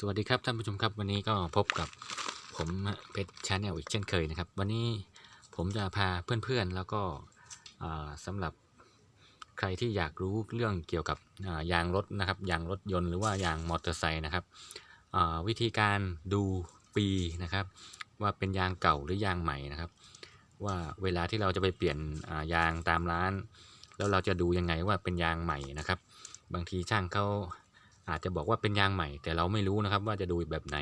สวัสดีครับท่านผู้ชมครับวันนี้ก็พบกับผมเพชรชาแนลอีกเช่นเคยนะครับ วันนี้ผมจะพาเพื่อนๆแล้วก็อ่าสำหรับใครที่อยากรู้เรื่องเกี่ยวกับยางรถนะครับยางรถยนต์หรือว่ายางมอเตอร์ไซค์นะครับวิธีการดูปีนะครับ ว่าเป็นยางเก่าหรือยางใหม่นะครับ ว่าเวลาที่เราจะไปเปลี่ยนยางตามร้าน แล้วเราจะดูยังไงว่าเป็นยางใหม่นะครับ บางทีช่างเขา อาจจะบอกว่าเป็นยางใหม่ แต่เราไม่รู้นะครับว่าจะดูแบบไหน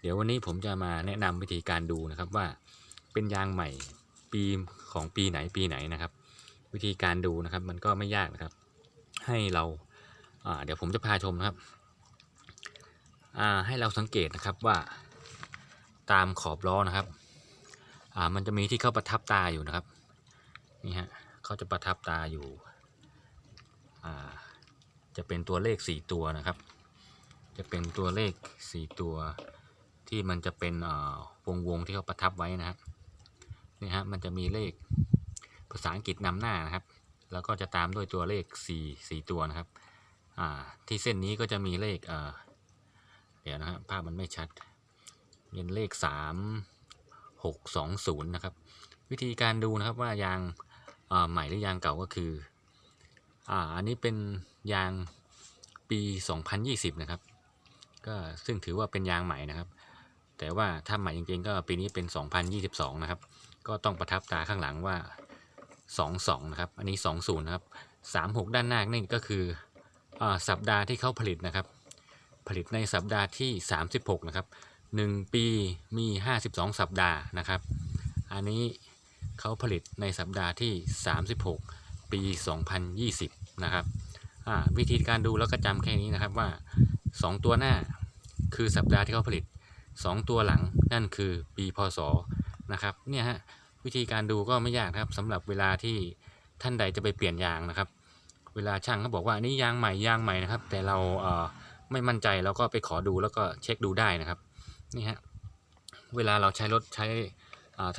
เดี๋ยววันนี้ผมจะมาแนะนำวิธีการดูนะครับว่าเป็นยางใหม่ปีของปีไหนปีไหนนะครับ วิธีการดูนะครับมันก็ไม่ยากนะครับ ให้เราาเดี๋ยวผมจะพาชมนะครับให้เราสังเกตนะครับว่าตามขอบล้อนะครับมันจะมีที่เขาประทับตาอยู่นะครับนี่ฮะเขาจะประทับตาอยู่ จะเป็นตัวเลข 4 ตัวนะครับ จะเป็นตัวเลข 4 ตัวที่มันจะเป็นวงวงๆที่เขาประทับไว้นะครับนี่ฮะมันจะมีเลขภาษาอังกฤษนำหน้านะครับ แล้วก็จะตามด้วยตัวเลข 4 4 ตัวนะครับอ่าที่เส้นนี้ก็จะมีเลขเอ่อเดี๋ยวนะฮะภาพมันไม่ชัดเป็นเลข 3 6 2 0 นะครับ วิธีการดูนะครับว่ายางใหม่หรือยางเก่าก็คือ อ่าอันนี้เป็นยางปี 2020 นะครับ ก็ซึ่งถือว่าเป็นยางใหม่นะครับ แต่ว่าถ้าใหม่จริงๆก็ปีนี้เป็น 2022 นะครับ ก็ต้องประทับตาข้างหลังว่า 22 นะครับ อันนี้ 20 นะครับ 36 ด้านหน้านี่ก็คืออาสัปดาห์ที่เขาผลิตนะครับ ผลิตในสัปดาห์ที่ 36 นะครับ 1 ปีมี 52 สัปดาห์นะครับ อันนี้เขาผลิตในสัปดาห์ที่ 36 ปี 2020 นะครับวิธีการดูแล้วก็จำแค่นี้นะครับว่า 2 ตัวหน้าคือสัปดาห์ที่เขาผลิต 2 ตัวหลังนั่นคือปีพศนะครับเนี่ยฮะวิธีการดูก็ไม่ยากนะครับสำหรับเวลาที่ท่านใดจะไปเปลี่ยนยางนะครับ เวลาช่างเขาบอกว่าอันนี้ยางใหม่ยางใหม่นะครับ แต่เราเไม่มั่นใจเราก็ไปขอดูแล้วก็เช็คดูได้นะครับนี่ฮะเวลาเราใช้รถใช้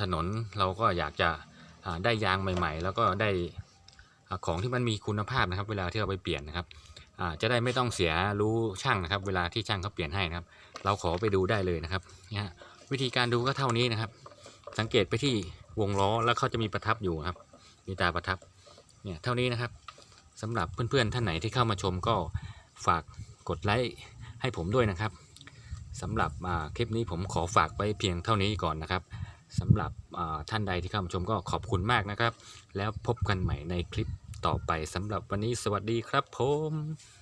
ถนนเราก็อยากจะได้ยางใหม่ ๆ แล้วก็ได้ ของที่มันมีคุณภาพนะครับ เวลาที่เราไปเปลี่ยนนะครับจะได้ไม่ต้องเสียรู้ช่างนะครับ เวลาที่ช่างเขาเปลี่ยนให้นะครับ เราขอไปดูได้เลยนะครับเนี่ยฮะวิธีการดูก็เท่านี้นะครับ สังเกตไปที่วงล้อแล้วเขาจะมีประทับอยู่ครับ มีตาประทับเนี่ยเท่านี้นะครับสำหรับเพื่อนๆท่านไหนที่เข้ามาชมก็ฝากกดไลค์ให้ผมด้วยนะครับสำหรับคลิปนี้ผมขอฝากไว้เพียงเท่านี้ก่อนนะครับ สำหรับท่านใดที่เข้ามาชมก็ขอบคุณมากนะครับ แล้วพบกันใหม่ในคลิปต่อไปสำหรับวันนี้สวัสดีครับผม